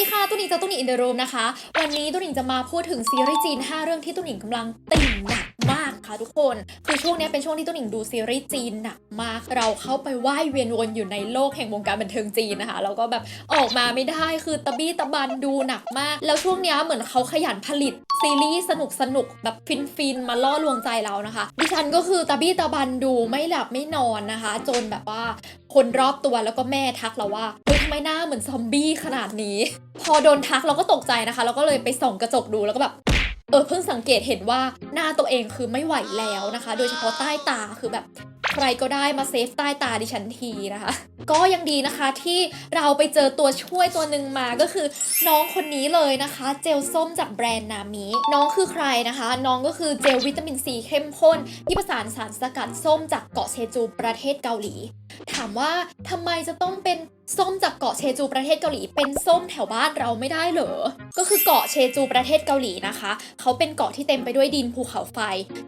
ดีค่ะตุ้หนิงจากตุ้หนิงอินเดอะรูมนะคะ วันนี้ตุ้หนิงจะมาพูดถึงซีรีส์จีน 5 เรื่องที่ตุ้หนิงกำลังติ่งหนัก คะทุกคน คือช่วงนี้เป็นช่วงที่ตุ้หนิงดูซีรีส์จีนหนักมาก เราเข้าไปว่ายเวียนวนอยู่ในโลกแห่งวงการบันเทิงจีนนะคะ แล้วก็แบบออกมาไม่ได้คือตะบี้ตะบันดูหนักมาก แล้วช่วงนี้เหมือนเขาขยันผลิตซีรีส์สนุกสนุกแบบฟินฟินมาล่อลวงใจเรานะคะ ดิฉันก็คือตะบี้ตะบันดูไม่หลับไม่นอนนะคะ จนแบบว่าคนรอบตัวแล้วก็แม่ทักเราว่าเฮ้ยทำไมหน้าเหมือนซอมบี้ขนาดนี้ พอโดนทักเราก็ตกใจนะคะ เราก็เลยไปส่องกระจกดูแล้วก็แบบ เออเพิ่งสังเกตเห็นว่าหน้าตัวเองคือไม่ไหวแล้วนะคะ โดยเฉพาะใต้ตาคือแบบใครก็ได้มาเซฟใต้ตาดิฉันทีนะคะ ก็ยังดีนะคะที่เราไปเจอตัวช่วยตัวหนึ่งมาก็คือน้องคนนี้เลยนะคะ เจลส้มจากแบรนด์นามิน้องคือใครนะคะ น้องก็คือเจลวิตามินซีเข้มข้น ที่ผสานสารสกัดส้มจากเกาะเชจูประเทศเกาหลี ถามว่าทำไมจะต้องเป็น ส้มจากเกาะเชจูประเทศเกาหลี เป็นส้มแถวบ้านเราไม่ได้เหรอ ก็คือเกาะเชจูประเทศเกาหลีนะคะ เขาเป็นเกาะที่เต็มไปด้วยดินภูเขาไฟ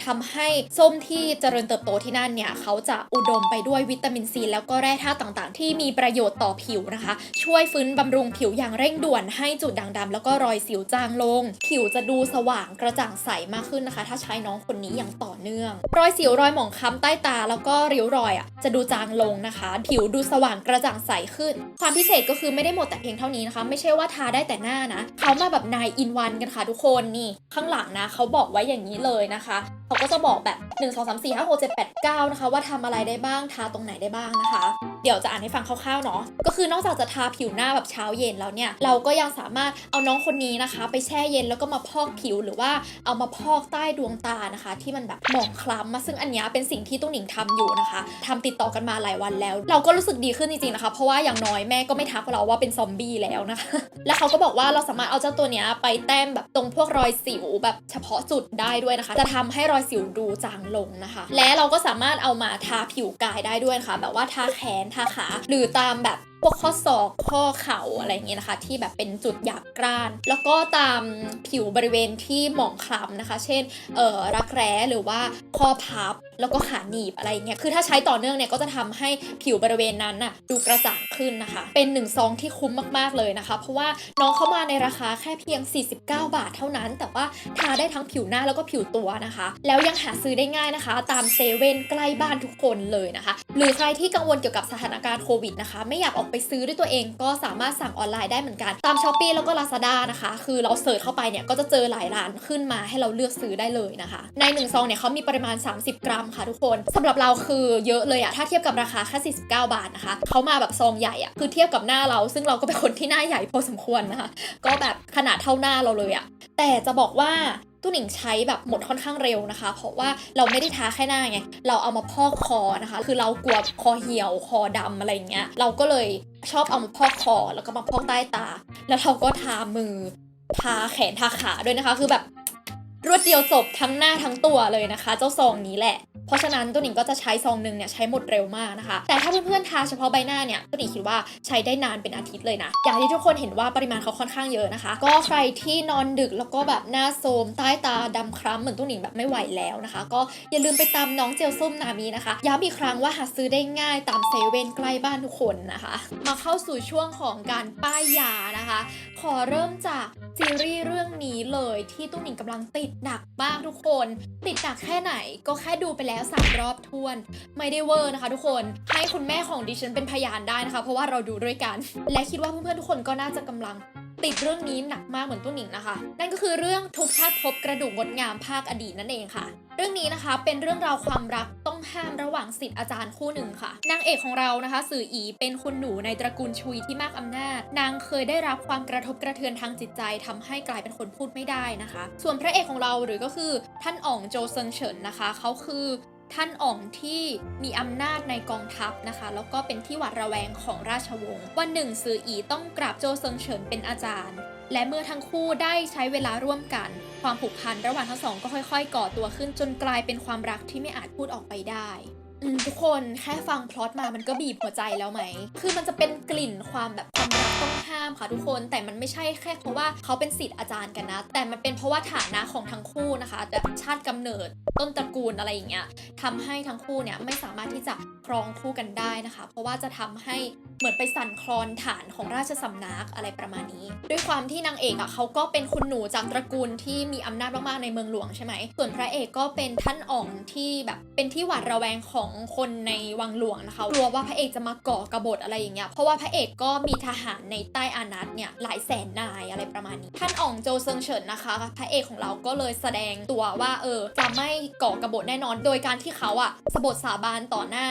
ทำให้ส้มที่เจริญเติบโตที่นั่นเนี่ยเขาจะอุดมไปด้วยวิตามินซี แล้วก็แร่ธาตุต่างๆ ที่มีประโยชน์ต่อผิวนะคะ ช่วยฟื้นบำรุงผิวอย่างเร่งด่วนให้จุดด่างดำแล้วก็รอยสิวจางลง ผิวจะดูสว่างกระจ่างใสมากขึ้นนะคะ ถ้าใช้น้องคนนี้อย่างต่อเนื่อง รอยสิวรอยหมองคล้ำใต้ตาแล้วก็ริ้วรอยอะจะดูจางลงนะคะ ผิวดูสว่างกระจ่างใสขึ้นความพิเศษก็คือไม่ได้หมดแต่เพียงเท่านี้นะคะ ไม่ใช่ว่าทาได้แต่หน้านะ เขามาแบบนายอินวันกันค่ะทุกคนนี่ ข้างหลังนะ เขาบอกไว้อย่างนี้เลยนะคะ เขาก็จะบอกแบบ 1 2 3 4 5 6 7 8 9 นะคะ ว่าทำอะไรได้บ้างทาตรงไหนได้บ้างนะคะ เดี๋ยวจะอ่านให้ฟังคร่าวๆเนาะก็คือนอกจากจะทาผิวหน้าแบบเช้าเย็นแล้วเนี่ย เราก็ยังสามารถเอาน้องคนนี้นะคะ ไปแช่เย็นแล้วก็มาพอกผิวหรือว่าเอามาพอกใต้ดวงตานะคะ ที่มันแบบหมองคล้ำมาซึ่งอันนี้เป็นสิ่งที่ตุ้งหนิงทำอยู่นะคะทำติดต่อกันมาหลายวันแล้ว เราก็รู้สึกดีขึ้นจริงๆนะคะ เพราะว่าอย่างน้อยแม่ก็ไม่ทักเราว่าเป็นซอมบี้แล้วนะคะแล้วเขาก็บอกว่าเราสามารถเอาเจ้าตัวนี้ไปแต้มแบบตรงพวกรอยสิวแบบเฉพาะจุดได้ด้วยนะคะ จะทำให้รอยสิวดูจางลงนะคะ และเราก็สามารถเอามาทาผิวกายได้ด้วยค่ะ แบบว่าทาแขนทาขา หรือตามแบบ พวกข้อศอกข้อเข่าอะไรอย่างเงี้ยนะคะ ที่แบบเป็นจุดหยาบกร้าน แล้วก็ตามผิวบริเวณที่หมองคล้ำนะคะ เช่นเอ่อรักแร้หรือว่าข้อพับแล้วก็ขาหนีบอะไรเงี้ย คือถ้าใช้ต่อเนื่องเนี่ยก็จะทำให้ผิวบริเวณนั้นน่ะดูกระจ่างขึ้นนะคะ เป็นหนึ่งซองที่คุ้มมากๆเลยนะคะ เพราะว่าน้องเข้ามาในราคาแค่เพียง 49 บาทเท่านั้น แต่ว่าทาได้ทั้งผิวหน้าแล้วก็ผิวตัวนะคะ แล้วยังหาซื้อได้ง่ายนะคะ ตามเซเว่นใกล้บ้านทุกคนเลยนะคะ หรือใครที่กังวลเกี่ยวกับสถานการณ์โควิดนะคะ ไม่อยากออกไปซื้อด้วยตัวเองก็สามารถสั่งออนไลน์ได้เหมือนกัน ตามช้อปปีแล้วก็ Lazada นะคะ คือเราเสิร์ชเข้าไปเนี่ยก็จะเจอหลายร้านขึ้นมาให้เราเลือกซื้อได้เลยนะคะ ในหนึ่งซองเนี่ยเขามีปริมาณ 30 กรัมค่ะทุกคนสำหรับเราคือเยอะเลยอะถ้าเทียบกับราคาแค่49 บาทนะคะเขามาแบบซองใหญ่อะคือเทียบกับหน้าเรา ซึ่งเราก็เป็นคนที่หน้าใหญ่พอสมควรนะคะ ก็แบบขนาดเท่าหน้าเราเลยอะแต่จะบอกว่า ตุ้หนิงใช้แบบหมดค่อนข้างเร็วนะคะ เพราะว่าเราไม่ได้ทาแค่หน้าไง เราเอามาพอกคอนะคะ คือเรากลัวคอเหี่ยวคอดำอะไรเงี้ย เราก็เลยชอบเอามาพอกคอแล้วก็มาพอกใต้ตา แล้วเราก็ทามือ ทาแขนทาขาด้วยนะคะ คือแบบ รวดเดียวจบทั้งหน้าทั้งตัวเลยนะคะ เจ้าซองนี้แหละ เพราะฉะนั้นตัวหนิงก็จะใช้ซองหนึ่งเนี่ยใช้หมดเร็วมากนะคะ แต่ถ้าเพื่อนๆทาเฉพาะใบหน้าเนี่ยตัวหนิงคิดว่าใช้ได้นานเป็นอาทิตย์เลยนะ อย่างที่ทุกคนเห็นว่าปริมาณเขาค่อนข้างเยอะนะคะ ก็ใครที่นอนดึกแล้วก็แบบหน้าโทรมใต้ตาดำคล้ำเหมือนตัวหนิงแบบไม่ไหวแล้วนะคะ ก็อย่าลืมไปตามน้องเจลส้มนามีนะคะย้ำอีกครั้งว่าหาซื้อได้ง่ายตามเซเว่นใกล้บ้านทุกคนนะคะ มาเข้าสู่ช่วงของการป้ายยานะคะ ขอเริ่มจากซีรีส์เรื่องนี้เลยที่ตุ้หนิงกำลังติดหนักมากทุกคน ติดหนักแค่ไหนก็แค่ดูไปแล้วสามรอบทวน ไม่ได้เวอร์นะคะ ทุกคนให้คุณแม่ของดิฉันเป็นพยานได้นะคะ เพราะว่าเราดูด้วยกัน และคิดว่าเพื่อนๆทุกคนก็น่าจะกำลัง ติดเรื่องนี้หนักมากเหมือนตุ้งหนิงนะคะ นั่นก็คือเรื่องทุกชาติพบกระดูกงดงามภาคอดีตนั่นเองค่ะ เรื่องนี้นะคะเป็นเรื่องราวความรักต้องห้ามระหว่างสิทธิ์อาจารย์คู่หนึ่งค่ะ นางเอกของเรานะคะ สื่ออีเป็นคุณหนูในตระกูลชุยที่มากอำนาจ นางเคยได้รับความกระทบกระเทือนทางจิตใจทำให้กลายเป็นคนพูดไม่ได้นะคะ ส่วนพระเอกของเราหรือก็คือท่านอ่องโจเซิงเฉินนะคะ เขาคือ ท่านอ่องที่มีอำนาจในกองทัพนะคะ แล้วก็เป็นที่หวาดระแวงของราชวงศ์วันหนึ่งซื่ออีต้องกราบโจเซิงเฉินเป็นอาจารย์ และเมื่อทั้งคู่ได้ใช้เวลาร่วมกัน ความผูกพันระหว่างทั้งสองก็ค่อย ๆ ก่อตัวขึ้นจนกลายเป็นความรักที่ไม่อาจพูดออกไปได้ ทุกคนแค่ฟังพล็อตมามันก็บีบหัวใจแล้วไหม คือมันจะเป็นกลิ่นความแบบความรักต้องห้ามค่ะทุกคน แต่มันไม่ใช่แค่เพราะว่าเขาเป็นศิษย์อาจารย์กันนะ แต่มันเป็นเพราะว่าฐานะของทั้งคู่นะคะแบบชาติกำเนิดต้นตระกูลอะไรอย่างเงี้ยทำให้ทั้งคู่เนี่ยไม่สามารถที่จะครองคู่กันได้นะคะ เพราะว่าจะทำให้เหมือนไปสั่นคลอนฐานของราชสำนักอะไรประมาณนี้ ด้วยความที่นางเอกอะเขาก็เป็นคุณหนูจากตระกูลที่มีอำนาจมากๆในเมืองหลวงใช่ไหม ส่วนพระเอกก็เป็นท่านอ่องที่แบบเป็นที่หวาดระแวงของคนในวังหลวงนะคะ กลัวว่าพระเอกจะมาก่อกบฏอะไรอย่างเงี้ย เพราะว่าพระเอกก็มีทหารในใต้อานัตเนี่ยหลายแสนนายอะไรประมาณนี้ ท่านอ่องโจเซิงเฉินนะคะ พระเอกของเราก็เลยแสดงตัวว่าเออจะไม่ก่อกบฏแน่นอน โดยการที่เขาอะสบทสาบานต่อหน้า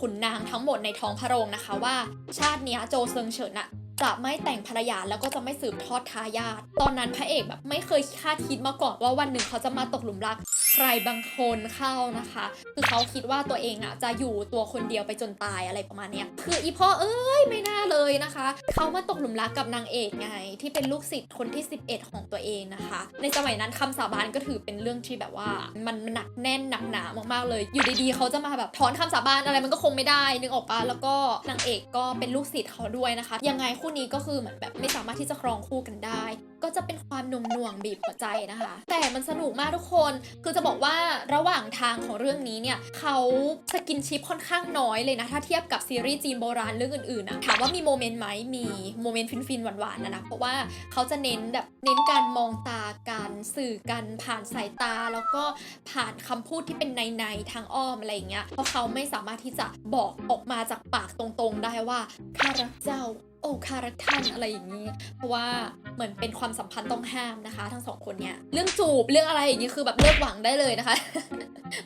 ขุนนางทั้งหมดในท้องพระโรงนะคะว่าชาติเนี้ยโจเซิงเฉินอะ จะไม่แต่งภรรยาแล้วก็จะไม่สืบทอดทายาทตอนนั้นพระเอกแบบไม่เคยคาดคิดมาก่อนว่าวันหนึ่งเขาจะมาตกหลุมรักใครบางคนเข้านะคะ คือเขาคิดว่าตัวเองอะจะอยู่ตัวคนเดียวไปจนตายอะไรประมาณเนี้ยคืออีพ่อเอ้ยไม่น่าเลยนะคะ เขามาตกหลุมรักกับนางเอกไง ที่เป็นลูกศิษย์คนที่ 11 ของตัวเองนะคะ ในสมัยนั้นคำสาบานก็ถือเป็นเรื่องที่แบบว่า มันหนักแน่นหนักหนามากๆเลย อยู่ดีๆเขาจะมาแบบถอนคำสาบานอะไรมันก็คงไม่ได้นึกออกปะแล้วก็นางเอกก็เป็นลูกศิษย์เขาด้วยนะคะ ยังไงคู่นี้ก็คือเหมือนแบบไม่สามารถที่จะครองคู่กันได้ ก็จะเป็นความหน่วงหน่วงบีบหัวใจนะคะ แต่มันสนุกมากทุกคน คือจะบอกว่าระหว่างทางของเรื่องนี้เนี่ยเขาสกินชิปค่อนข้างน้อยเลยนะ ถ้าเทียบกับซีรีส์จีนโบราณเรื่องอื่นๆอะถามว่ามีโมเมนต์ไหมมีโมเมนต์ฟินๆหวานๆนะนะเพราะว่าเขาจะเน้นแบบเน้นการมองตากันสื่อกันผ่านสายตา แล้วก็ผ่านคำพูดที่เป็นในๆทางอ้อมอะไรอย่างเงี้ยเพราะเขาไม่สามารถที่จะบอกออกมาจากปากตรงๆ ได้ว่าข้ารักเจ้า โอ้คารักท่านอะไรอย่างนี้ เพราะว่าเหมือนเป็นความสัมพันธ์ต้องห้ามนะคะ ทั้งสองคนเนี่ยเรื่องจูบเรื่องอะไรอย่างนี้คือแบบเลิกหวังได้เลยนะคะ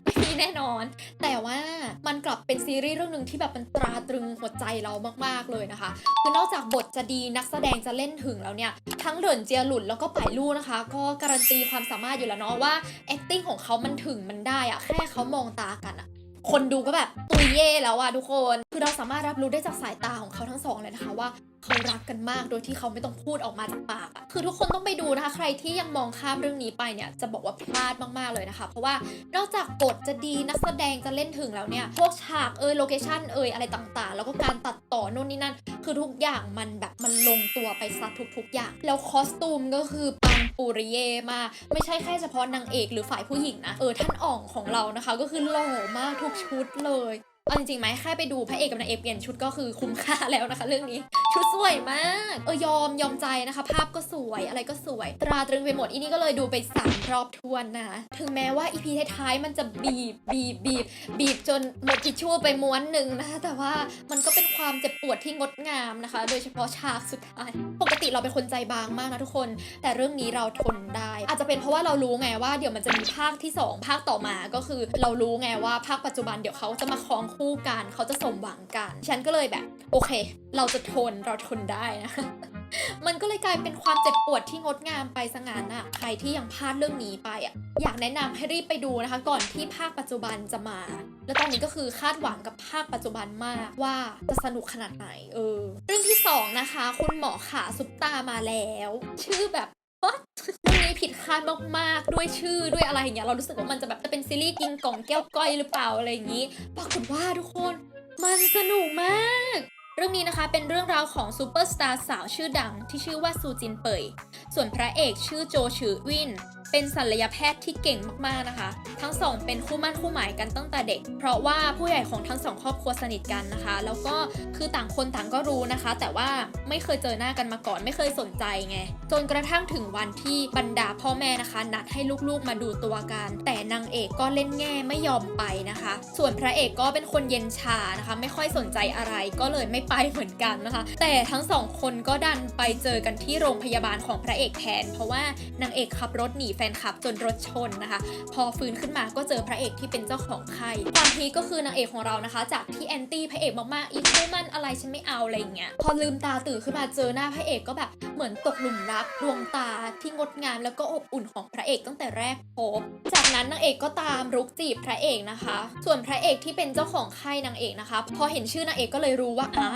ไม่มีแน่นอน แต่ว่ามันกลับเป็นซีรีส์เรื่องหนึ่งที่แบบมันตราตรึงหัวใจเรามากๆเลยนะคะคือนอกจากบทจะดีนักแสดงจะเล่นถึงแล้วเนี่ย ทั้งเหรินเจียหลุนแล้วก็ป่ายลู่นะคะ ก็การันตีความสามารถอยู่แล้วเนาะว่า acting ของเขามันถึงมันได้อะแค่เขามองตากันอะ คนดูก็แบบตุยเย่แล้วอะทุกคน คือเราสามารถรับรู้ได้จากสายตาของเขาทั้งสองเลยนะคะว่า เขารักกันมากโดยที่เขาไม่ต้องพูดออกมาจากปากอะคือทุกคนต้องไปดูนะคะ ใครที่ยังมองข้ามเรื่องนี้ไปเนี่ยจะบอกว่าพลาดมากๆเลยนะคะ เพราะว่านอกจากบทจะดีนักแสดงจะเล่นถึงแล้วเนี่ยพวกฉากเอยโลเคชั่นเอยอะไรต่างๆ แล้วก็การตัดต่อโน่นนี่นั่น คือทุกอย่างมันแบบมันลงตัวไปซะทุกๆอย่าง แล้วคอสตูมก็คือปังปูริเยมากไม่ใช่แค่เฉพาะนางเอกหรือฝ่ายผู้หญิงนะเออท่านอ่องของเรานะคะ ก็คือหล่อมากทุกชุดเลย เอาจริงๆไหมแค่ไปดูพระเอกกับนางเอกเปลี่ยนชุดก็คือคุ้มค่าแล้วนะคะ เรื่องนี้ ชุดสวยมาก เออยอมยอมใจนะคะ ภาพก็สวยอะไรก็สวย ตราตรึงไปหมดอีนี่ก็เลยดูไปสามรอบทวนนะถึงแม้ว่าอีพีท้ายๆมันจะบีบบีบบีบบีบจนหมดทิชชู่ไปม้วนหนึ่งนะคะแต่ว่ามันก็เป็นความเจ็บปวดที่งดงามนะคะ โดยเฉพาะฉากสุดท้ายปกติเราเป็นคนใจบางมากนะทุกคน แต่เรื่องนี้เราทนได้ อาจจะเป็นเพราะว่าเรารู้ไงว่าเดี๋ยวมันจะมีภาคที่ 2 ภาคต่อมาก็คือเรารู้ไงว่าภาคปัจจุบันเดี๋ยวเขาจะมาคลองคู่กันเขาจะสมหวังกัน ฉันก็เลยแบบ โอเค เราจะทนเราทนได้นะมันก็เลยกลายเป็นความเจ็บปวดที่งดงามไปสงานอะใครที่ยังพลาดเรื่องนี้ไปอะอยากแนะนำให้รีบไปดูนะคะ ก่อนที่ภาคปัจจุบันจะมา แล้วตอนนี้ก็คือคาดหวังกับภาคปัจจุบันมากว่าจะสนุกขนาดไหนเออ เรื่องที่สองนะคะ คุณหมอขาซุปตามาแล้ว ชื่อแบบ What? เรื่องนี้ผิดคาดมากๆ ด้วยชื่อด้วยอะไรอย่างเงี้ยเรารู้สึกว่ามันจะแบบจะเป็นซีรีส์กินกล่องแก้วก้อยหรือเปล่าอะไรอย่างงี้ปรากฏว่าทุกคนมันสนุกมากเรื่องนี้นะคะเป็นเรื่องราวของซูเปอร์สตาร์สาวชื่อดังที่ชื่อว่าซูจินเปยส่วนพระเอกชื่อโจชือวิน เป็นศัลยแพทย์ที่เก่งมากๆนะคะ ทั้งสองเป็นคู่มั่นคู่หมายกันตั้งแต่เด็ก เพราะว่าผู้ใหญ่ของทั้งสองครอบครัวสนิทกันนะคะ แล้วก็คือต่างคนต่างก็รู้นะคะ แต่ว่าไม่เคยเจอหน้ากันมาก่อน ไม่เคยสนใจไง จนกระทั่งถึงวันที่บรรดาพ่อแม่นะคะ นัดให้ลูกๆมาดูตัวกัน แต่นางเอกก็เล่นแง่ไม่ยอมไปนะคะ ส่วนพระเอกก็เป็นคนเย็นชานะคะ ไม่ค่อยสนใจอะไรก็เลยไม่ไปเหมือนกันนะคะ แต่ทั้งสองคนก็ดันไปเจอกันที่โรงพยาบาลของพระเอกแทน เพราะว่านางเอกขับรถหนีแฟนคลับจนรถชนนะคะ พอฟื้นขึ้นมาก็เจอพระเอกที่เป็นเจ้าของไข้ความพีก็คือนางเอกของเรานะคะ จากที่แอนตี้พระเอกมากๆอีคู่มันอะไรฉันไม่เอาอะไรอย่างเงี้ยพอลืมตาตื่นขึ้นมาเจอหน้าพระเอกก็แบบเหมือนตกหลุมรักดวงตาที่งดงามแล้วก็อบอุ่นของพระเอกตั้งแต่แรกพบ จากนั้นนางเอกก็ตามรุกจีบพระเอกนะคะ ส่วนพระเอกที่เป็นเจ้าของไข้นางเอกนะคะ พอเห็นชื่อนางเอกก็เลยรู้ว่าอ่า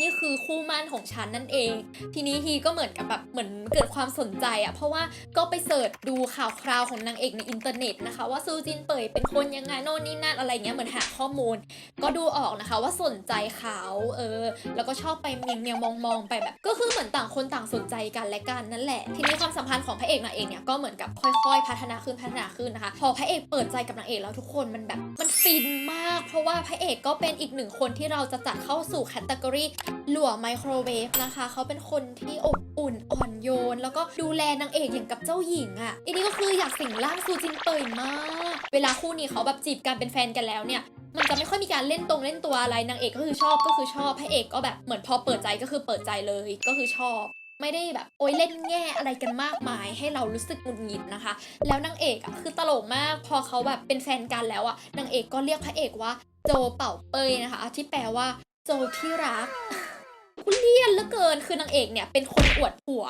นี่คือคู่มั่นของฉันนั่นเอง ทีนี้ฮีก็เหมือนกับแบบเหมือนเกิดความสนใจอะเพราะว่าก็ไปเสิร์ชดูข่าวคราวของนางเอกในอินเทอร์เน็ตนะคะ ว่าซูจินเป่ยเป็นคนยังไงโน่นนี่นั่นอะไรเงี้ยเหมือนหาข้อมูล ก็ดูออกนะคะว่าสนใจเขาเออ แล้วก็ชอบไปเมียงเมียงมองมองไปแบบ ก็คือเหมือนต่างคนต่างสนใจกันและกันนั่นแหละ ทีนี้ความสัมพันธ์ของพระเอกนางเอกเนี่ยก็เหมือนกับค่อยๆ พัฒนาขึ้นพัฒนาขึ้นนะคะ พอพระเอกเปิดใจกับนางเอกแล้วทุกคนมันแบบมันฟินมาก เพราะว่าพระเอกก็เป็นอีกหนึ่งคนที่เราจะจัดเข้าสู่แคตตากรีหลัวไมโครเวฟนะคะเขาเป็นคนที่อบอุ่นอ่อนโยน แล้วก็ดูแลนางเอกอย่างกับเจ้าหญิงอะ่ะอันนี้ก็คืออยากสิงร่างซูจินเปยมาก เวลาคู่นี้เขาแบบจีบกันเป็นแฟนกันแล้วเนี่ยมันจะไม่ค่อยมีการเล่นตรงเล่นตัวอะไรนางเอกก็คือชอบก็คือชอบพระเอกก็แบบเหมือนพอเปิดใจก็คือเปิดใจเลยก็คือชอบ ไม่ได้แบบโอ้ยเล่นแง่อะไรกันมากมายให้เรารู้สึกหงุดหงิดนะคะ แล้วนางเอกอะคือตลกมากพอเขาแบบเป็นแฟนกันแล้วอะนางเอกก็เรียกพระเอกว่าโจเป่าเปยนะคะ ที่แปลว่าโจที่รัก เลียนเหลือเกินคือนางเอกเนี่ยเป็นคนอวดผัว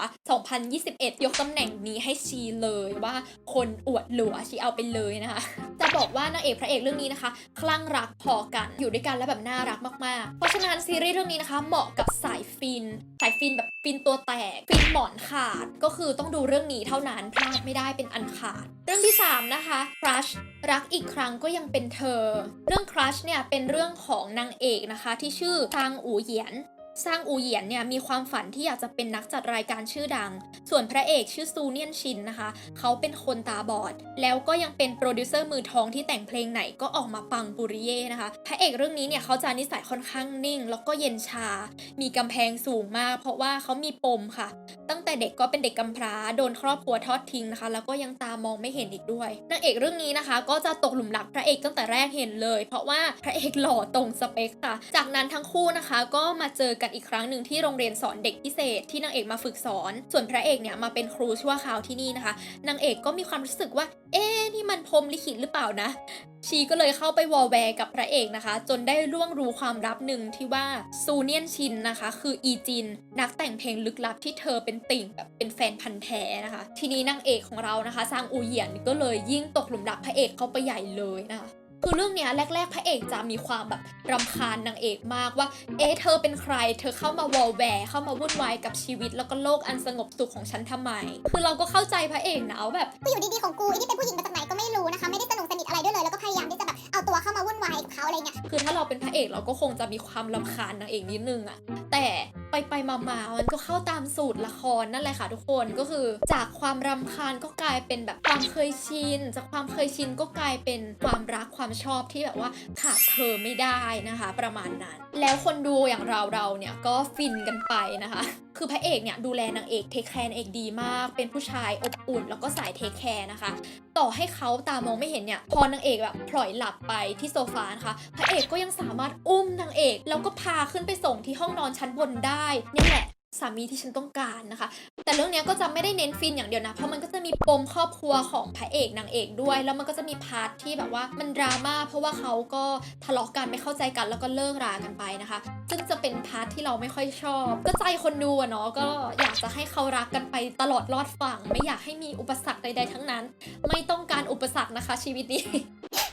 2021 ยกตำแหน่งนี้ให้ชีเลยว่าคนอวดหลัวชีเอาไปเลยนะคะจะบอกว่านางเอกพระเอกเรื่องนี้นะคะ คลั่งรักพอกันอยู่ด้วยกันแล้วแบบน่ารักมากๆ เพราะฉะนั้นซีรีส์เรื่องนี้นะคะ เหมาะกับสายฟิน สายฟินแบบฟินตัวแตก ฟินหมอนขาดก็คือต้องดูเรื่องนี้เท่านั้นพลาดไม่ได้เป็นอันขาด เรื่องที่ 3 นะคะ Crush รักอีกครั้งก็ยังเป็นเธอ เรื่อง Crush เนี่ยเป็นเรื่องของนางเอกนะคะ ที่ชื่อทางอูเหยียน สร้างอูเหยียนเนี่ยมีความฝันที่อยากจะเป็นนักจัดรายการชื่อดัง ส่วนพระเอกชื่อซูเนียนชินนะคะ เขาเป็นคนตาบอด แล้วก็ยังเป็นโปรดิวเซอร์มือทองที่แต่งเพลงไหนก็ออกมาปังปุริเย่นะคะ พระเอกเรื่องนี้เนี่ยเขาจะนิสัยค่อนข้างนิ่ง แล้วก็เย็นชา มีกำแพงสูงมาก เพราะว่าเขามีปมค่ะ ตั้งแต่เด็กก็เป็นเด็กกำพร้าโดนครอบครัวทอดทิ้งนะคะ แล้วก็ยังตามองไม่เห็นอีกด้วยนางเอกเรื่องนี้นะคะ ก็จะตกหลุมรักพระเอกตั้งแต่แรกเห็นเลย เพราะว่าพระเอกหล่อตรงสเปคค่ะ จากนั้นทั้งคู่นะคะก็มาเจอกันอีกครั้งหนึ่งที่โรงเรียนสอนเด็กพิเศษที่นางเอกมาฝึกสอน ส่วนพระเอกเนี่ยมาเป็นครูชั่วคราวที่นี่นะคะ นางเอกก็มีความรู้สึกว่า เอ๊ะนี่มันพรมลิขิตหรือเปล่านะ ชีก็เลยเข้าไปวอลแวร์กับพระเอกนะคะ จนได้ล่วงรู้ความลับหนึ่งที่ว่าซูเนียนชินนะคะ คืออีจิน นักแต่งเพลงลึกลับที่เธอเป็นติ่งแบบเป็นแฟนพันธ์แท้นะคะ ทีนี้นางเอกของเรานะคะซางอูเหยียนก็เลยยิ่งตกหลุมรักพระเอกเข้าไปใหญ่เลยนะคะ คือเรื่องเนี้ยแรก ๆ พระเอกจะมีความแบบรำคาญนางเอกมากว่า เอ๊ะเธอเป็นใคร เธอเข้ามาวอลแวร์เข้ามาวุ่นวายกับชีวิต แล้วก็โลกอันสงบสุขของฉันทำไม คือเราก็เข้าใจพระเอกนะว่าแบบกูอยู่ดีๆของกูไอ้นี่เป็นผู้หญิงมาจากไหนก็ไม่รู้นะคะไม่ได้สนุกสนิทอะไรด้วยเลยแล้วก็พยายามที่จะแบบเอาตัวเข้ามาวุ่นวายกับเขาอะไรเงี้ยคือถ้าเราเป็นพระเอกเราก็คงจะมีความรำคาญนางเอกนิดนึงอะแต่ไปไปมามาๆมันก็เข้าตามสูตรละครนั่นแหละค่ะทุกคนก็คือ จากความรำคาญก็กลายเป็นแบบความเคยชินจากความเคยชินก็กลายเป็นความรักความชอบที่แบบว่าขาดเธอไม่ได้นะคะ ประมาณนั้น แล้วคนดูอย่างเราเราเนี่ยก็ฟินกันไปนะคะ คือพระเอกเนี่ยดูแลนางเอกเทคแคร์นางเอกดีมาก เป็นผู้ชายอบอุ่น แล้วก็สายเทคแคร์นะคะ ต่อให้เขาตามองไม่เห็นเนี่ยพอนางเอกแบบพลอยหลับไปที่โซฟานะคะพระเอกก็ยังสามารถอุ้มนางเอก แล้วก็พาขึ้นไปส่งที่ห้องนอนชั้นบนได้นี่แหละ สามีที่ฉันต้องการนะคะ แต่เรื่องเนี้ยก็จะไม่ได้เน้นฟินอย่างเดียวนะ เพราะมันก็จะมีปมครอบครัวของพระเอกนางเอกด้วย แล้วมันก็จะมีพาร์ทที่แบบว่ามันดราม่าเพราะว่าเขาก็ทะเลาะกันไม่เข้าใจกันแล้วก็เลิกรากันไปนะคะ ซึ่งจะเป็นพาร์ทที่เราไม่ค่อยชอบ ก็ใจคนดูอะเนาะก็อยากจะให้เขารักกันไปตลอดรอดฝั่ง ไม่อยากให้มีอุปสรรคใด ๆ ทั้งนั้น ไม่ต้องการอุปสรรคนะคะ ชีวิตนี้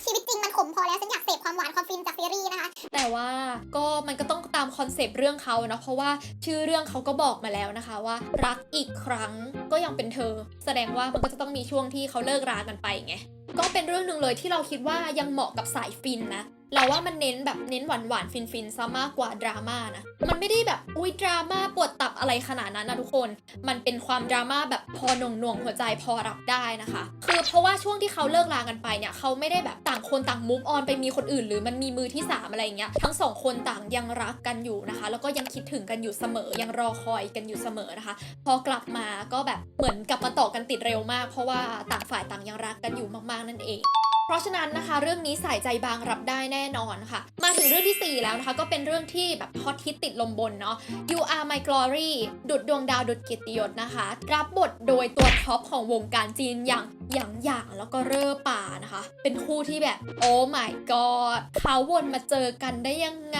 ชีวิตจริงมันขมพอแล้วฉันอยากเสพความหวานความฟินจากซีรีส์นะคะ แต่ว่าก็มันก็ต้องตามคอนเซปต์เรื่องเขาเนาะเพราะว่าชื่อเรื่องเขาก็บอกมาแล้วนะคะว่า รักอีกครั้งก็ยังเป็นเธอ แสดงว่ามันก็จะต้องมีช่วงที่เขาเลิกรากันไปไงก็เป็นเรื่องหนึ่งเลยที่เราคิดว่ายังเหมาะกับสายฟินนะ เราว่ามันเน้นแบบเน้นหวานหวานฟินฟินซะมากกว่าดราม่านะ มันไม่ได้แบบอุ้ยดราม่าปวดตับอะไรขนาดนั้นนะทุกคน มันเป็นความดราม่าแบบพอหน่วงหน่วงหัวใจพอรับได้นะคะ คือเพราะว่าช่วงที่เขาเลิกลากันไปเนี่ยเขาไม่ได้แบบต่างคนต่างมูฟออนไปมีคนอื่น หรือมันมีมือที่สามอะไรเงี้ย ทั้งสองคนต่างยังรักกันอยู่นะคะ แล้วก็ยังคิดถึงกันอยู่เสมอ ยังรอคอยกันอยู่เสมอนะคะ พอกลับมาก็แบบเหมือนกลับมาต่อกันติดเร็วมาก เพราะว่าต่างฝ่ายต่างยังรักกันอยู่มากๆนั่นเอง เพราะฉะนั้นนะคะ เรื่องนี้ใสายใจบางรับได้แน่นอนค่ะ มาถึงเรื่องทีสี่ 4 แล้วนะคะ ก็เป็นเรื่องที่แบบฮอตฮิตติดลมบนเนาะ You Are My Glory ดุดดวงดาวดุดเกียรติยศนะคะ รับบทโดยตัวท็อปของวงการจีนอย่างหยางหยางแล้วก็เร่อป่านะคะ เป็นคู่ที่แบบโอ้ my god เขาวนมาเจอกันได้ยังไง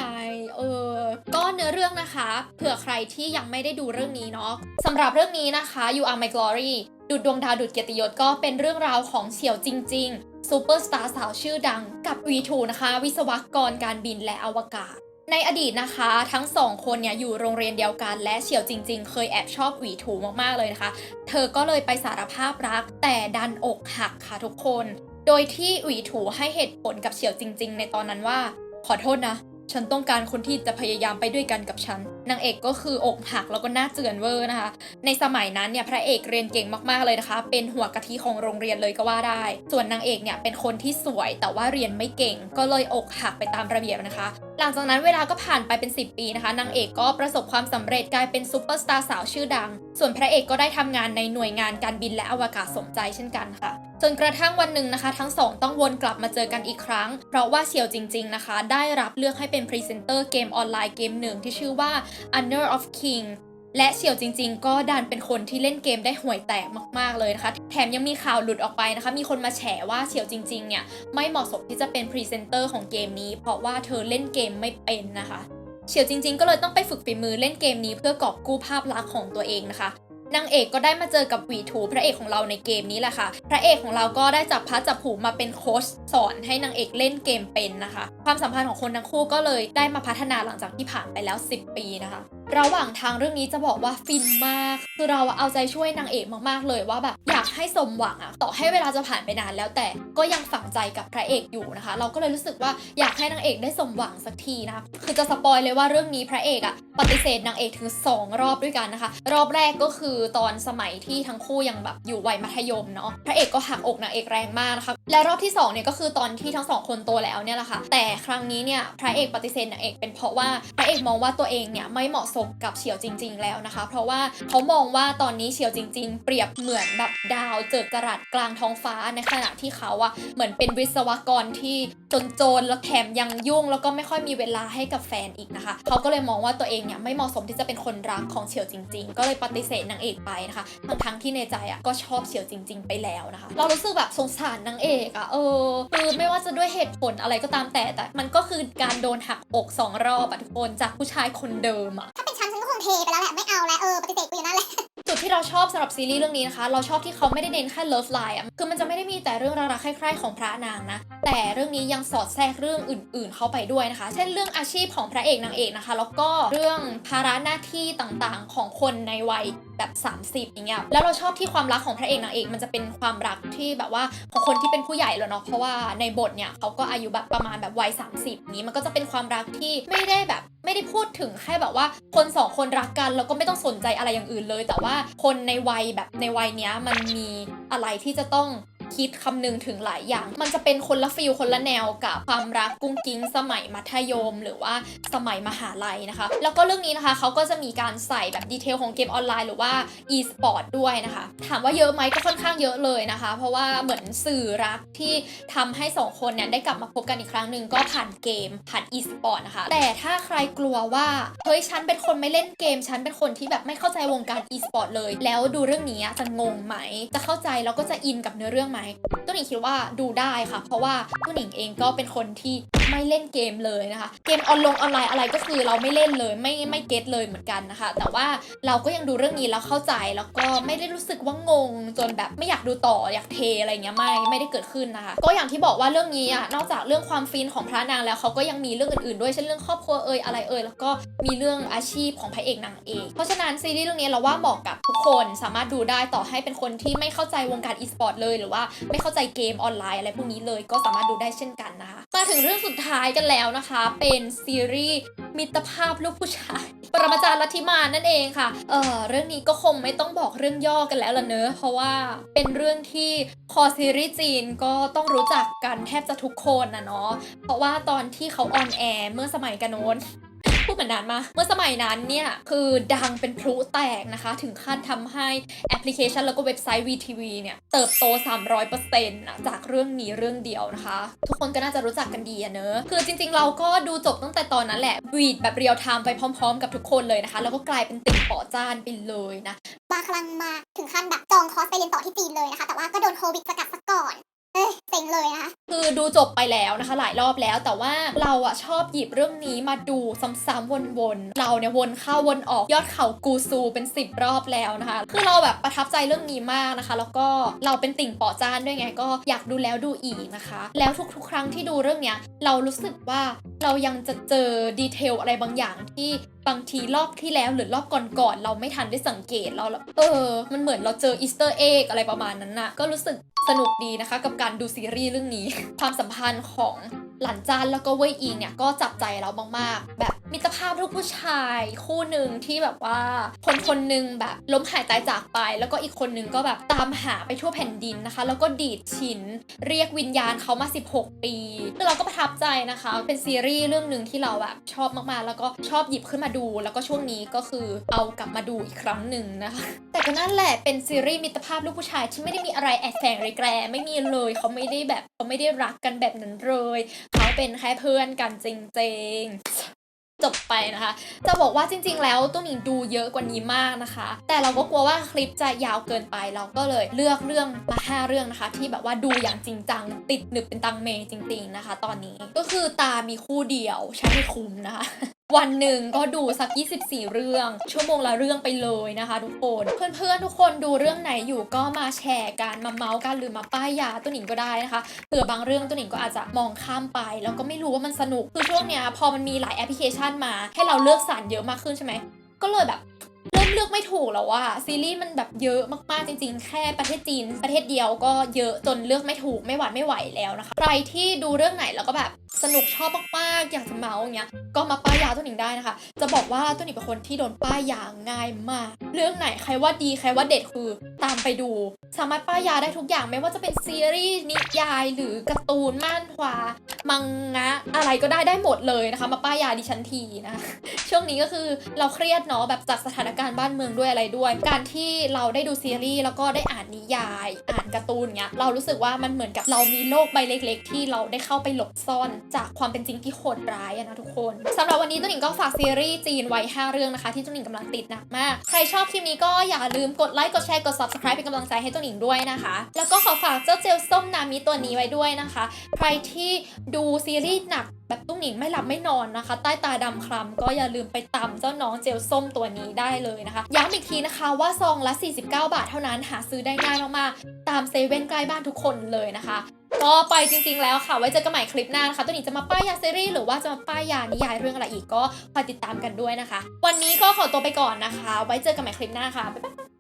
เออ ก็เนื้อเรื่องนะคะ เผื่อใครที่ยังไม่ได้ดูเรื่องนี้เนาะสำหรับเรื่องนี้นะคะ You Are My Glory ดุดดวงดาวดุดเกียรติยศก็เป็นเรื่องราวของเสี่ยวจริง ๆ ซูเปอร์สตาร์สาวชื่อดังกับ V2 นะคะ วิศวกรการบินและอวกาศ ในอดีตนะคะ ทั้งสองคนเนี่ยอยู่โรงเรียนเดียวกันและเฉียวจริง ๆ เคยแอบชอบหวีถูมากๆเลยนะคะ เธอก็เลยไปสารภาพรักแต่ดันอกหักค่ะทุกคน โดยที่หวีถูให้เหตุผลกับเฉียวจริง ๆ ในตอนนั้นว่า ขอโทษนะ ฉันต้องการคนที่จะพยายามไปด้วยกันกับฉันนางเอกก็คืออกหักแล้วก็หน้าเจือนเวอร์นะคะ ในสมัยนั้นเนี่ยพระเอกเรียนเก่งมากๆเลยนะคะ เป็นหัวกะทิของโรงเรียนเลยก็ว่าได้ ส่วนนางเอกเนี่ยเป็นคนที่สวยแต่ว่าเรียนไม่เก่ง ก็เลยอกหักไปตามระเบียบนะคะ หลังจากนั้นเวลาก็ผ่านไปเป็น 10 ปีนะคะนางเอกก็ประสบความสำเร็จกลายเป็นซูเปอร์สตาร์สาวชื่อดัง ส่วนพระเอกก็ได้ทำงานในหน่วยงานการบินและอวกาศสมใจเช่นกันค่ะจนกระทั่งวันหนึ่งนะคะ ทั้งสองต้องวนกลับมาเจอกันอีกครั้ง เพราะว่าเฉียวจริง ๆนะคะ ได้รับเลือกให้เป็นพรีเซนเตอร์เกมออนไลน์เกมหนึ่งที่ชื่อว่า Honor of King และเฉียวจริง ๆ ก็ดันเป็นคนที่เล่นเกมได้ห่วยแตกมากๆเลยนะคะ แถมยังมีข่าวหลุดออกไปนะคะ มีคนมาแฉว่าเฉียวจริง ๆ เนี่ย ไม่เหมาะสมที่จะเป็นพรีเซนเตอร์ของเกมนี้ เพราะว่าเธอเล่นเกมไม่เป็นนะคะ เฉียวจริง ๆ ก็เลยต้องไปฝึกฝีมือเล่นเกมนี้เพื่อกอบกู้ภาพลักษณ์ของตัวเองนะคะ นางเอกก็ได้มาเจอกับหวีถูพระเอกของเราในเกมนี้แหละค่ะ พระเอกของเราก็ได้จับพัดจับผูมาเป็นโค้ชสอนให้นางเอกเล่นเกมเป็นนะคะ ความสัมพันธ์ของคนทั้งคู่ก็เลยได้มาพัฒนาหลังจากที่ผ่านไปแล้ว 10 ปีนะคะระหว่างทางเรื่องนี้จะบอกว่าฟินมาก คือเราเอาใจช่วยนางเอกมากๆเลยว่าแบบอยากให้สมหวังอะต่อให้เวลาจะผ่านไปนานแล้วแต่ก็ยังฝังใจกับพระเอกอยู่นะคะ เราก็เลยรู้สึกว่าอยากให้นางเอกได้สมหวังสักทีนะคะคือจะสปอยเลยว่าเรื่องนี้พระเอกอะปฏิเสธนางเอกถึง2รอบด้วยกันนะคะ รอบแรกก็คือือตอนสมัยที่ทั้งคู่ยังแบบอยู่วัยมัธยมเนาะพระเอกก็หักอกนางเอกแรงมากนะคะและรอบที่2เนี่ยก็คือตอนที่ทั้งสองคนโตแล้วเนี่ยแหละค่ะแต่ครั้งนี้เนี่ยพระเอกปฏิเสธนางเอกเป็นเพราะว่าพระเอกมองว่าตัวเองเนี่ยไม่เหมาะสมกับเฉียวจริง ๆ แล้วนะคะ เพราะว่าเขามองว่าตอนนี้เฉียวจริง ๆ เปรียบเหมือนแบบดาวเจิดจรัสกลางท้องฟ้าในขณะที่เขาอะเหมือนเป็นวิศวกรที่จนๆแล้วแถมยังยุ่ง แล้วก็ไม่ค่อยมีเวลาให้กับแฟนอีกนะคะ เขาก็เลยมองว่าตัวเองเนี่ยไม่เหมาะสมที่จะเป็นคนรักของเฉียวจริง ๆ ก็เลยปฏิเสธนางเอกไปนะคะทั้งๆที่ในใจอะก็ชอบเฉียวจริง ๆ ไปแล้วนะคะ เรารู้สึกแบบสงสารนางเอกอะเออคือไม่ว่าจะด้วยเหตุผลอะไรก็ตามแต่แต่ มันก็คือการโดนหักอกสองรอบอะทุกคนจากผู้ชายคนเดิมอะถ้าเป็นฉันฉันก็คงเทไปแล้วแหละไม่เอาแล้วเออปฏิเสธกูอยู่นั่นแหละจุดที่เราชอบสำหรับซีรีส์เรื่องนี้นะคะ เราชอบที่เขาไม่ได้เน้นแค่ love line อะคือมันจะไม่ได้มีแต่เรื่องรักๆใคร่ๆของพระนางนะ แต่เรื่องนี้ยังสอดแทรกเรื่องอื่น ๆ เข้าไปด้วยนะคะ เช่นเรื่องอาชีพของพระเอกนางเอกนะคะ แล้วก็เรื่องภาระหน้าที่ต่างๆ ของคนในวัย แบบ 30 อย่างเงี้ยแล้วเราชอบที่ความรักของพระเอกนางเอกมันจะเป็นความรักที่แบบว่าของคนที่เป็นผู้ใหญ่แล้วเนาะเพราะว่าในบทเนี่ยเขาก็อายุแบบประมาณแบบวัย 30 นี้มันก็จะเป็นความรักที่ไม่ได้แบบไม่ได้พูดถึงแค่แบบว่าคนสองคนรักกันแล้วก็ไม่ต้องสนใจอะไรอย่างอื่นเลย แต่ว่าคนในวัยแบบในวัยเนี้ยมันมีอะไรที่จะต้อง คิดคำนึงถึงหลายอย่าง มันจะเป็นคนละฟิลคนละแนวกับความรักกุ้งกิ้งสมัยมัธยม หรือว่าสมัยมหาลัยนะคะ แล้วก็เรื่องนี้นะคะเขาก็จะมีการใส่แบบดีเทลของเกมออนไลน์หรือว่า e-sport ด้วยนะคะ ถามว่าเยอะไหมก็ค่อนข้างเยอะเลยนะคะ เพราะว่าเหมือนสื่อรักที่ทำให้สองคนเนี่ยได้กลับมาพบกันอีกครั้งหนึ่งก็ผ่านเกมผ่าน e-sport นะคะ แต่ถ้าใครกลัวว่าเฮ้ยฉันเป็นคนไม่เล่นเกม ฉันเป็นคนที่แบบไม่เข้าใจวงการ e-sport เลย แล้วดูเรื่องนี้จะงงไหม จะเข้าใจแล้วก็จะอินกับเนื้อเรื่องไหมตุ้หนิงคิดว่าดูได้ค่ะ เพราะว่าตุ้หนิงเองก็เป็นคนที่ไม่เล่นเกมเลยนะคะ เกมออนลงออนไลน์อะไรก็คือเราไม่เล่นเลยไม่ไม่เก็ตเลยเหมือนกันนะคะ แต่ว่าเราก็ยังดูเรื่องนี้แล้วเข้าใจแล้วก็ไม่ได้รู้สึกว่างง จนแบบไม่อยากดูต่ออยากเทอะไรเงี้ยไม่ไม่ได้เกิดขึ้นนะคะ ก็อย่างที่บอกว่าเรื่องนี้อะนอกจากเรื่องความฟินของพระนางแล้วเขาก็ยังมีเรื่องอื่นๆด้วยเช่นเรื่องครอบครัวเอ่ยอะไรเอ่ยแล้วก็มีเรื่องอาชีพของพระเอกนางเอกเพราะฉะนั้นซีรีส์เรื่องนี้เราว่าเหมาะกับทุกคนสามารถดูได้ต่อให้เป็นคนที่ไม่เข้าใจวงการอีสปอร์ตเลยหรือว่าไม่เข้าใจเกมออนไลน์อะไรพวกนี้เลยก็สามารถดูได้เช่นกันนะคะมาถึงเรื่องสุดท้ายกันแล้วนะคะ เป็นซีรีส์มิตรภาพลูกผู้ชาย ปรมาจารย์ลัทธิมานนั่นเองค่ะ เออเรื่องนี้ก็คงไม่ต้องบอกเรื่องย่อกันแล้วล่ะเนอะเพราะว่าเป็นเรื่องที่คอซีรีส์จีนก็ต้องรู้จักกันแทบจะทุกคนนะเนาะเพราะว่าตอนที่เขาออนแอร์เมื่อสมัยกันโน้น พูดเหมือนนานมาเมื่อสมัยนั้นเนี่ย คือดังเป็นพลุแตกนะคะ ถึงขั้นทำให้แอปพลิเคชันแล้วก็เว็บไซต์ VTV เนี่ย เติบโต 300%นะจากเรื่องนี้เรื่องเดียวนะคะ ทุกคนก็น่าจะรู้จักกันดีอะเนอะคือจริงๆ เราก็ดูจบตั้งแต่ตอนนั้นแหละวีดแบบเรียลไทม์ไปพร้อม ๆ กับทุกคนเลยนะคะ แล้วก็กลายเป็นติ่งปอจ้านไปเลยนะมาคลังมาถึงขั้นแบบจองคอร์สไปเรียนต่อที่จีนเลยนะคะ แต่ว่าก็โดนโควิดสกัดซะก่อน ยเซ็งเลยนะคือดูจบไปแล้วนะคะ หลายรอบแล้ว แต่ว่าเราอะชอบหยิบเรื่องนี้มาดูซ้ำๆวนๆเราเนี่ยวนเข้าวนออกยอดเขากูซูเป็น 10 รอบแล้วนะคะ คือเราแบบประทับใจเรื่องนี้มากนะคะ แล้วก็เราเป็นติ่งปอจานด้วยไงก็อยากดูแล้วดูอีกนะคะ แล้วทุกๆ ครั้งที่ดูเรื่องเนี้ยเรารู้สึกว่าเรายังจะเจอดีเทลอะไรบางอย่างที่บางทีรอบที่แล้วหรือรอบก่อนๆเราไม่ทันได้สังเกตเราแล้วเออ มันเหมือนเราเจออีสเตอร์เอ็กอะไรประมาณนั้นน่ะก็รู้สึกสนุกดีนะคะกับการดูซีรีส์เรื่องนี้ ความสัมพันธ์ของหลันจานแล้วก็เว่ยอิงเนี่ยก็จับใจเรามากๆ แบบมิตรภาพลูกผู้ชายคู่หนึ่งที่แบบว่าคนคนหนึ่งแบบล้มหายตายจากไป แล้วก็อีกคนหนึ่งก็แบบตามหาไปทั่วแผ่นดินนะคะ แล้วก็ดีดฉินเรียกวิญญาณเขามา 16 ปีคือเราก็ประทับใจนะคะ เป็นซีรีส์เรื่องหนึ่งที่เราแบบชอบมากๆ แล้วก็ชอบหยิบขึ้นมาดู แล้วก็ช่วงนี้ก็คือเอากลับมาดูอีกครั้งหนึ่งนะคะ แต่ก็นั่นแหละเป็นซีรีส์มิตรภาพลูกผู้ชายที่ไม่ได้มีอะไรแอบแฝงไรแกรไม่มีเลยเขาไม่ได้แบบเขาไม่ได้รักกันแบบนั้นเลย เขาเป็นแค่เพื่อนกันจริงๆ จบไปนะคะ จะบอกว่าจริง ๆ แล้วตุ้มหนิงดูเยอะกว่านี้มากนะคะ แต่เราก็กลัวว่าคลิปจะยาวเกินไป เราก็เลยเลือกเรื่องมาห้าเรื่องนะคะ ที่แบบว่าดูอย่างจริงจังติดหนึบเป็นตังเมจริง ๆนะคะ ตอนนี้ก็คือตามีคู่เดียวใช้ไม่คุ้มนะคะ วันหนึ่งก็ดูสัก 24 เรื่อง ชั่วโมงละเรื่องไปเลยนะคะ ทุกคน เพื่อนๆ ทุกคนดูเรื่องไหนอยู่ก็มาแชร์กันมาเมาส์กันหรือมาป้ายยาตัวหนิงก็ได้นะคะเผื่อบางเรื่องตัวหนิงก็อาจจะมองข้ามไปแล้วก็ไม่รู้ว่ามันสนุกคือช่วงเนี้ยพอมันมีหลายแอปพลิเคชันมา ให้เราเลือกสรรเยอะมากขึ้นใช่ไหมก็เลยแบบเริ่มเลือกไม่ถูกแล้วว่าซีรีส์มันแบบเยอะมากๆจริง ๆ แค่ประเทศจีน ประเทศเดียวก็เยอะจนเลือกไม่ถูกไม่หวาดไม่ไหวแล้วนะคะ ใครที่ดูเรื่องไหนแล้วก็แบบ สนุกชอบมากๆ อยากจะเมาอย่างเงี้ย ก็มาป้ายยาตัวหนิงได้นะคะ จะบอกว่าตัวหนิงเป็นคนที่โดนป้ายยาง่ายมาก เรื่องไหนใครว่าดีใครว่าเด็ดคือ ตามไปดู สามารถป้ายยาได้ทุกอย่างไม่ว่าจะเป็นซีรีส์นิยายหรือการ์ตูนม่านหวามังงะอะไรก็ได้ได้หมดเลยนะคะ มาป้ายยาดิฉันทีนะคะช่วงนี้ก็คือเราเครียดเนาะแบบจากสถานการณ์บ้านเมืองด้วยอะไรด้วย การที่เราได้ดูซีรีส์แล้วก็ได้อ่านนิยาย อ่านการ์ตูนเงี้ยเรารู้สึกว่ามันเหมือนกับเรามีโลกใบเล็ก ๆ ที่เราได้เข้าไปหลบซ่อนจากความเป็นจริงที่โหดร้ายอะนะทุกคนสำหรับวันนี้ตุ้หนิงก็ฝากซีรีส์จีนไว้5เรื่องนะคะ ที่ตุ้หนิงกำลังติดหนักมาก ใครชอบคลิปนี้ก็อย่าลืมกดไลค์กดแชร์กด subscribe เป็นกำลังใจให้ตุ้หนิงด้วยนะคะ แล้วก็ขอฝากเจ้าเจลส้มนามิตัวนี้ไว้ด้วยนะคะ ใครที่ดูซีรีส์หนักแบบตุ้งหนิงไม่หลับไม่นอนนะคะ ใต้ตาดำคล้ำก็อย่าลืมไปตำเจ้าน้องเจลส้มตัวนี้ได้เลยนะคะ ย้ำอีกทีนะคะว่าซองละ 49 บาทเท่านั้นหาซื้อได้ง่ายมากๆ ตามเซเว่นใกล้บ้านทุกคนเลยนะคะ ก็ไปจริงๆแล้วค่ะ ไว้เจอกันใหม่คลิปหน้านะคะตัวหนิงจะมาป้ายยาซีรีส์หรือว่าจะมาป้ายยานิยายเรื่องอะไรอีกก็คอยติดตามกันด้วยนะคะ วันนี้ก็ขอตัวไปก่อนนะคะ ไว้เจอกันใหม่คลิปหน้าค่ะบ๊ายบาย